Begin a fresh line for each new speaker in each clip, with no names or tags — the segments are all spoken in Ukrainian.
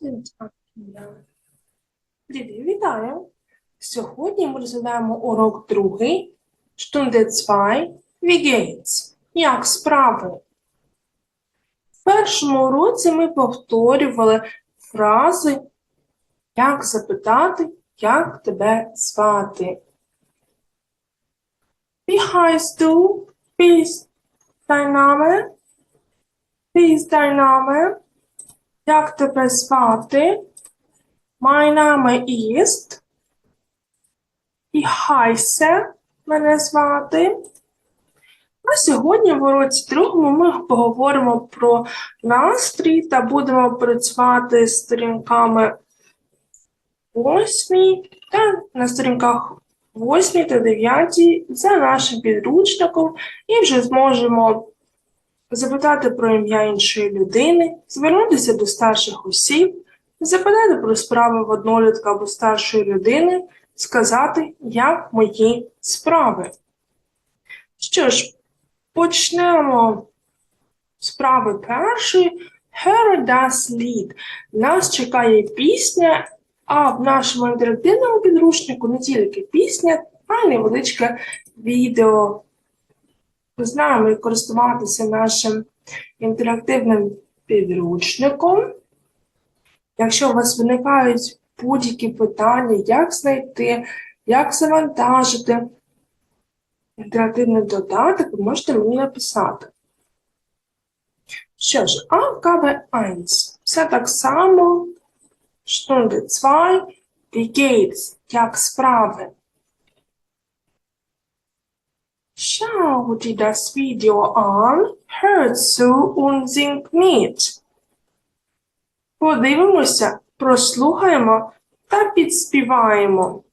Привіт, вітаю! Сьогодні ми розглядаємо урок другий, Stunde 2, Wie? Як справи? В першому уроці ми повторювали фрази як запитати, як тебе звати. Wie heißt du? Wie ist dein Name? Wie ist dein Name? Як тебе звати? Mein Name ist. І Хайсе мене звати. А сьогодні в уроці другому ми поговоримо про настрій та будемо працювати з сторінками 8 та на сторінках 8 та 9 за нашим підручником і вже зможемо запитати про ім'я іншої людини, звернутися до старших осіб, запитати про справи в однолітка або старшої людини, сказати, як мої справи. Що ж, почнемо з справи першої. Her das Lied. Нас чекає пісня, а в нашому інтерактивному підручнику не тільки пісня, а й невеличке відео. Ми знаємо, як користуватися нашим інтерактивним підручником. Якщо у вас виникають будь-які питання, як знайти, як завантажити інтерактивний додаток, ви можете мені написати. Що ж, Aufgabe 1. Все так само. Stunde 2. Wie? Як справи? Schau dir das Video an, hör zu und sing mit. Подивимося, прослухаємо та підспіваємо.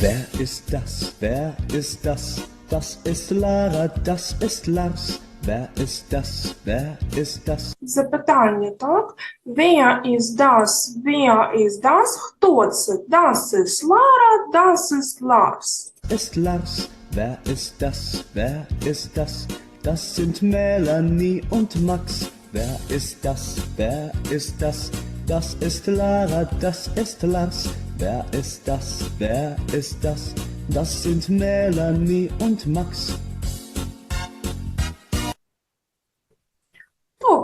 Wer ist das? Wer ist das? Das ist Lara, das ist Lars. Wer ist das? Wer ist das?
Запитання, так? Wer is das? Wer is das? Хто це? Das ist Lara, das ist Lars.
Ist Lars. Wer ist das? Wer ist das? Das sind Melanie und Max. Wer ist das? Wer ist das? Das ist Lara, das ist Lars. Wer ist das? Wer ist das? Das sind Melanie und Max.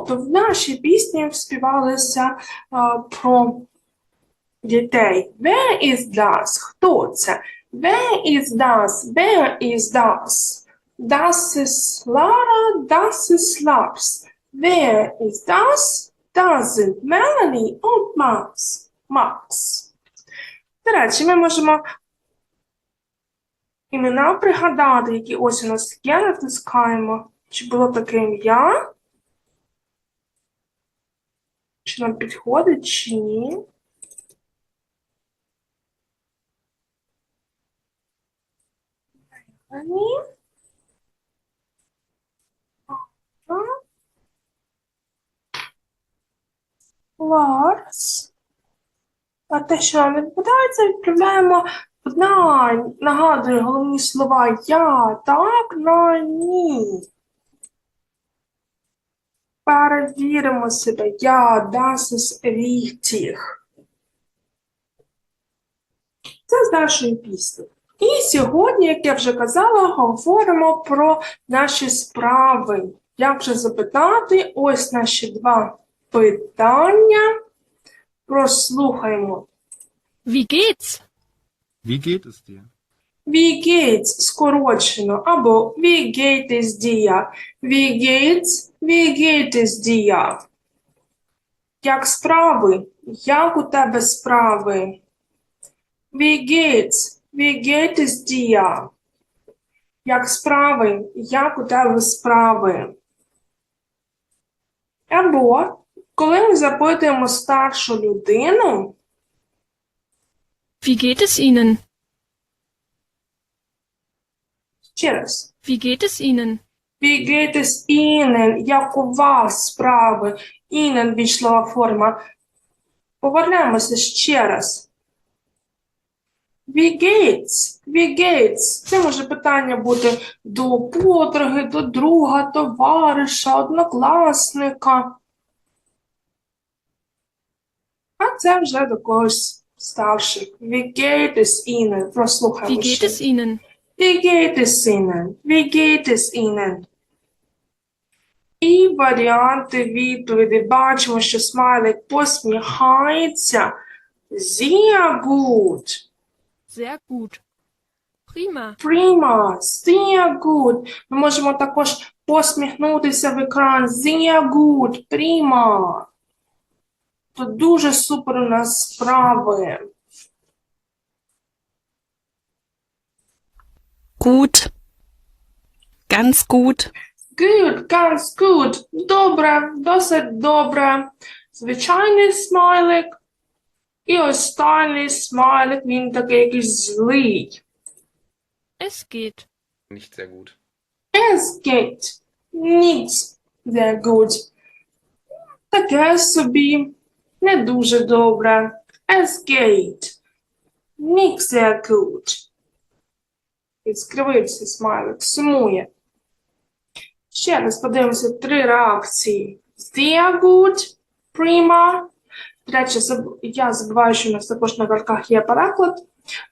Тобто в нашій пісні співалося про дітей. Where is das? Хто це? Where is das? Where is das? Das ist Lara, das ist Lars. Wer ist das? Das sind Melanie und Max. Max. До речі, ми можемо імена пригадати, які ось у нас є, натискаємо. Чи було таке ім'я? Чи нам підходить, чи ні? Ні. Ларс. А те, що нам відбувається, відправляємо на. Нагадую головні слова я, так, на, ні. Перевіримо себе. Я, das ist richtig. Це з нашої пісні. І сьогодні, як я вже казала, говоримо про наші справи. Як же запитати? Ось наші два питання. Прослухаймо.
Wie geht's?
Wie geht es dir?
Wie geht's скорочено або Wie geht es dir? Wie geht's? Wie geht? Як справи? Як у тебе справи? Wie geht's? Wie geht es? Як справи? Як у тебе справи? Або коли ми запитуємо старшу людину,
Wie geht es Ihnen?
Ще раз.
Wie geht es Ihnen?
Wie geht es Ihnen? Як у вас справи? Ihnen війшла форма. Повернемося ще раз. Wie geht's? Wie geht's? Це може питання бути до подруги, до друга, товариша, однокласника. А це вже до когось старших. Wie geht es Ihnen? Прослухаємо
Wie geht es Ihnen?
Wie geht es Ihnen? Wie geht es Ihnen? І варіанти відповіді. Бачимо, що смайлик посміхається. Sehr gut.
Sehr gut. Prima.
Prima. Sehr gut. Ми можемо також посміхнутися в екран. Sehr gut. Prima. Тут дуже супер у нас справи.
Gut. Ganz gut.
Good, ganz good. Добре, досить добре. Звичайний смайлик. І останній смайлик, він такий якийсь злий.
Es geht.
Nicht sehr gut.
Es geht nicht sehr gut. Таке собі. Не дуже добре. Es geht nicht sehr gut. Відскривився смайлик, сумує. Ще раз подивимося три реакції. Sehr gut, prima. Речі, я забуваю, що у нас також на картках є переклад.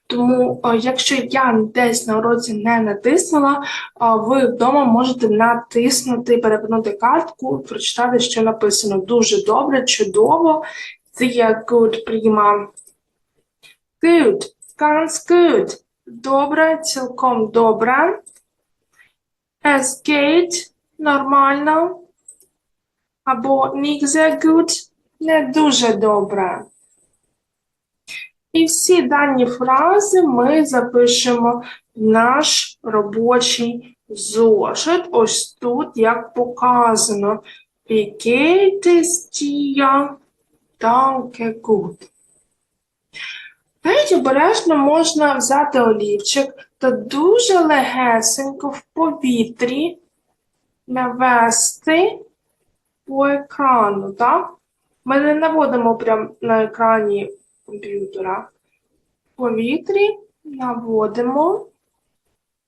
Тому, е, якщо я десь на уроці не натиснула, ви вдома можете натиснути, перевернути картку, прочитати, що написано. Дуже добре, чудово. Sehr good, prima. Good, ganz good. Добре, цілком добре. Es geht, нормально. Або nicht sehr gut, не дуже добре. І всі дані фрази ми запишемо в наш робочий зошит. Ось тут, як показано. Wie geht es dir? Danke gut. Навіть обережно можна взяти олівчик та дуже легесенько в повітрі навести по екрану, так? Ми не наводимо прямо на екрані комп'ютера. В повітрі наводимо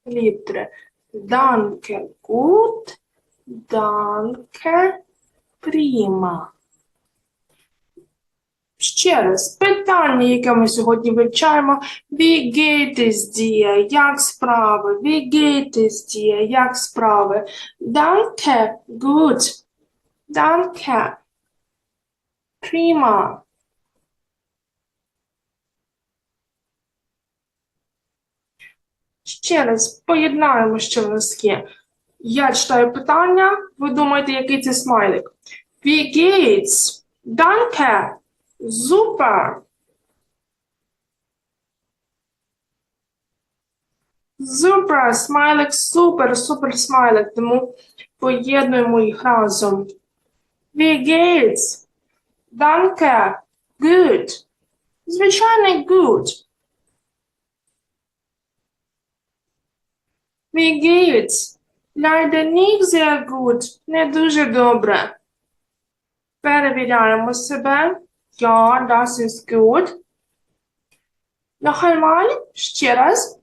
літери. Danke gut, danke prima. Ще раз, питання, яке ми сьогодні вивчаємо. Wie geht? Як справи? Wie geht? Як справи? Danke, gut. Danke. Prima. Ще раз поєднаємо, що в нас є. Я читаю питання, ви думаєте, який це смайлик? Wie geht's? Super. Супер, смайлик, супер, супер смайлик, тому поєднуємо їх разом. Wie geht's? Danke. Good. Звичайний good. Wie geht's? Leider nicht sehr gut. Не дуже добре. Перевіряємо себе. Ja, das ist gut. Noch einmal. Ще раз.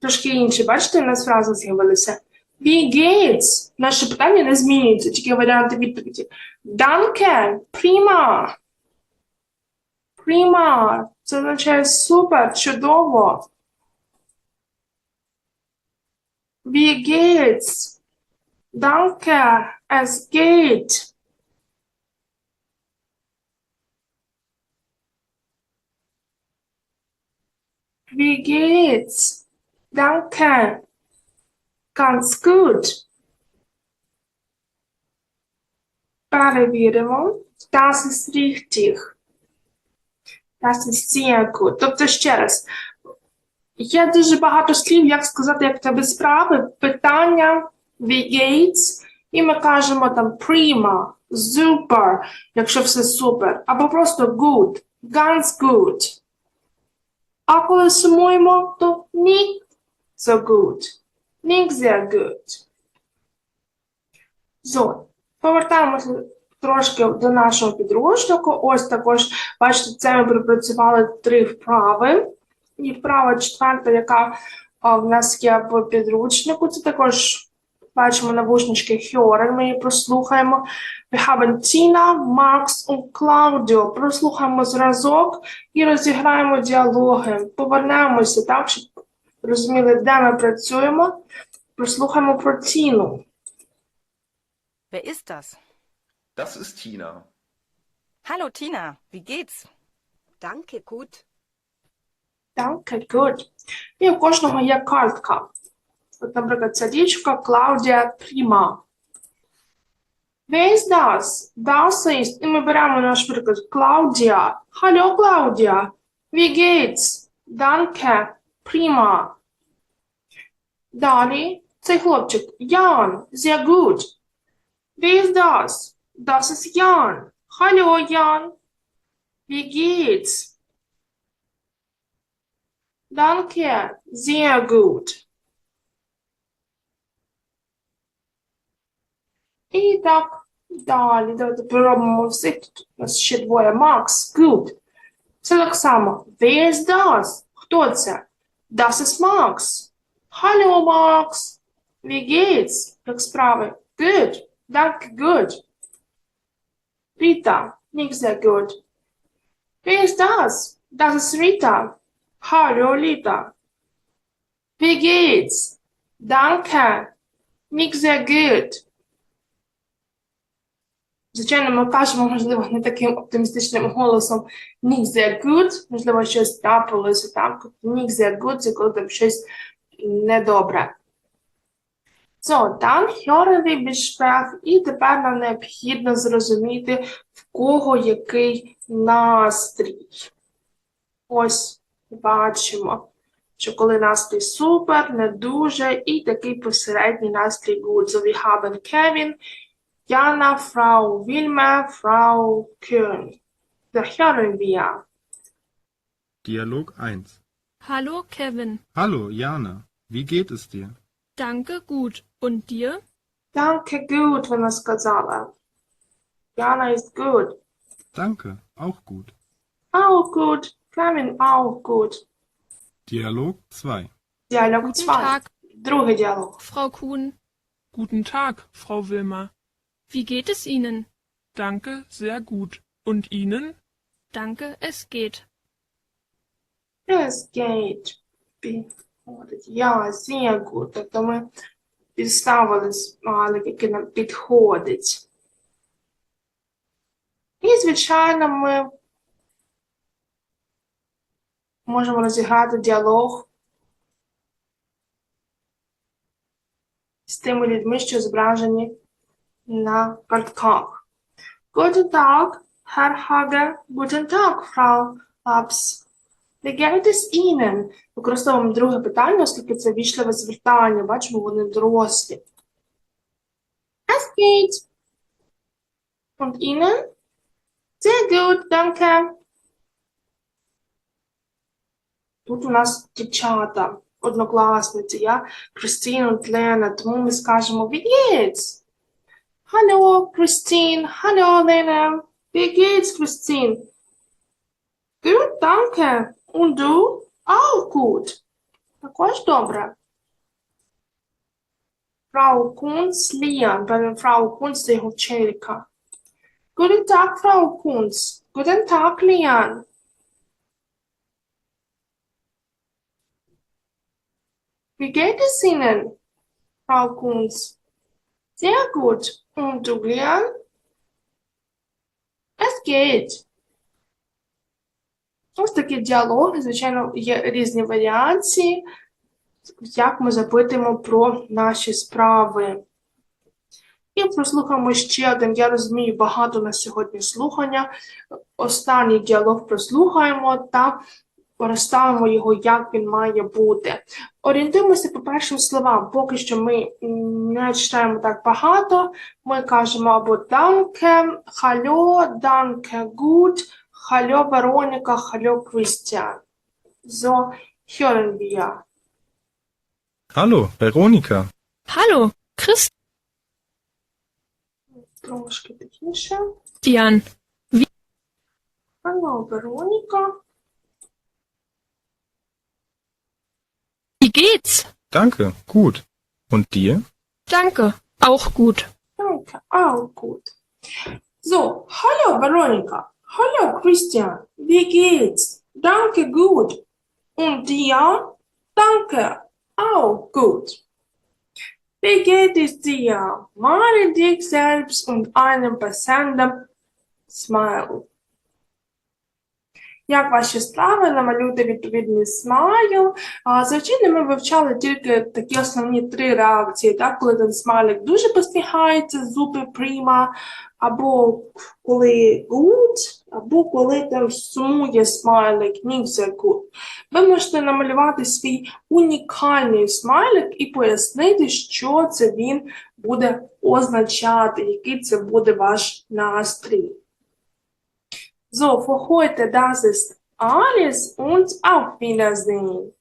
Трошки інші, бачите, у нас фрази з'явилися. Wie geht's? Наше питання не змінюється, тільки варіанти відповіді. Danke. Prima. Prima. Це означає супер, чудово. Wie geht's? Danke. Es geht. Wie geht's? Danke. Ganz gut. Перевіримо. Das ist richtig. Das ist sehr gut. Тобто ще раз. Є дуже багато слів, як сказати, як в тебе справи, питання, wie geht's, і ми кажемо там prima, super, якщо все супер, або просто good, ganz good. А коли сумуємо, то nicht so gut, nicht sehr good. So, повертаємося трошки до нашого підручнику. Ось також, бачите, це ми пропрацювали три вправи. І вправа четверта, яка в нас є в підручнику, це також бачимо навушнички Hören, ми її прослухаємо. Wir haben Tina, Max und Claudio. Прослухаємо зразок і розіграємо діалоги. Повернемося, так, щоб розуміли, де ми працюємо. Прослухаємо про Тіну.
Wer ist das?
Das ist Tina.
Hallo Tina, wie geht's?
Danke, gut.
Так, good. І у кожного є картка. От, наприклад, ця дівчинка Клаудія Пріма. Where is das? Das ist. І ми беремо наш приклад Клаудія. Hallo, Клаудія. Wie geht's? Danke. Prima. Далі цей хлопчик Ян. Sehr gut. Wer ist das? Das ist Jan. Hallo, Jan. Wie geht's? Danke, sehr gut. І так далі. Давайте проробимо всіх. Тут у нас ще двоє. Макс, good. Це так само. Where is das? Хто це? Das ist Max. Hallo, Max. Wie geht's? Як справи? Good. Danke, good. Rita, nicht sehr gut. Wer ist das? Das ist Rita. Hallo, Lita. Wie geht's? Danke. Nicht sehr gut. Звичайно, ми кажемо, можливо, не таким оптимістичним голосом nicht sehr gut, можливо, щось трапилося так. Nicht sehr gut, це коли там щось недобре. So, dann hören wir і тепер нам необхідно зрозуміти, в кого який настрій. Ось бачимо, що коли настрій супер, не дуже, і такий посередній настрій good. So we haben Kevin, Jana, Frau Wilmer, Frau Köhn. Da hören wir.
Dialog 1.
Hallo Kevin.
Hallo, Jana. Wie geht es dir?
Danke, gut. Und dir?
Danke, gut, вона сказала. Jana ist good.
Danke, auch gut.
Auch gut. Kevin auch gut.
Dialog 2.
Діалог
Guten
2.
Tag,
Другий діалог.
Frau Kuhn.
Guten Tag, Frau Wilmer.
Wie geht es Ihnen?
Danke, sehr gut. Und Ihnen?
Danke, es geht.
Es geht. Підходить. Я, sehr gut. Тобто ми підставили смайлик, який нам підходить. І, звичайно, ми можемо розіграти діалог з тими людьми, що зображені на картках. Guten Tag, Herr Hage. Guten Tag, Frau Abs. Wie geht es Ihnen? Використовуємо друге питання, оскільки це вічливе звертання. Бачимо, вони дорослі. Es geht. Und Ihnen? Sehr gut, danke. Тут у нас дівчата, однокласниці, я Кристина і Лена, тому ми скажемо Wie geht's? Hallo, Christine. Hallo, Lena. Wie geht's, Christine? Gut, danke. Und du? Auch gut. Також добре. Frau Kunz, Lian, певно, Frau Kunz це його вчителька. Guten Tag, Frau Kunz. Guten Tag, Lian. Wie geht es Ihnen, Frau Kunz? Sehr gut. Und du, Lian? Es geht. Ось такі діалоги, звичайно, є різні варіації, як ми запитуємо про наші справи. І прослухаємо ще один, я розумію, багато на сьогодні слухання. Останній діалог прослухаємо та розставимо його, як він має бути. Орієнтуємося по першим словам. Поки що ми не читаємо так багато. Ми кажемо або danke, hallo, danke, gut, hallo, Veronika, hallo, Christian. So hören wir.
Hallo, Veronika.
Hallo, Christian.
Трошки тихіше. Hallo, Veronika.
Geht's?
Danke, gut. Und dir?
Danke, auch gut.
Danke, auch gut. So, hallo Veronika. Hallo Christian. Wie geht's? Danke, gut. Und dir? Danke, auch gut. Wie geht es dir? Male dich selbst und einen passenden Smile. Як ваші справи? Намалюйте відповідний смайл. Звичайно, ми вивчали тільки такі основні три реакції, так? коли ten смайлик дуже посміхається, зуби прямо, або коли good, або коли там сумує смайлик, ні все good. Ви можете намалювати свій унікальний смайлик і пояснити, що це він буде означати, який це буде ваш настрій. So, für heute das ist alles und auf Wiedersehen.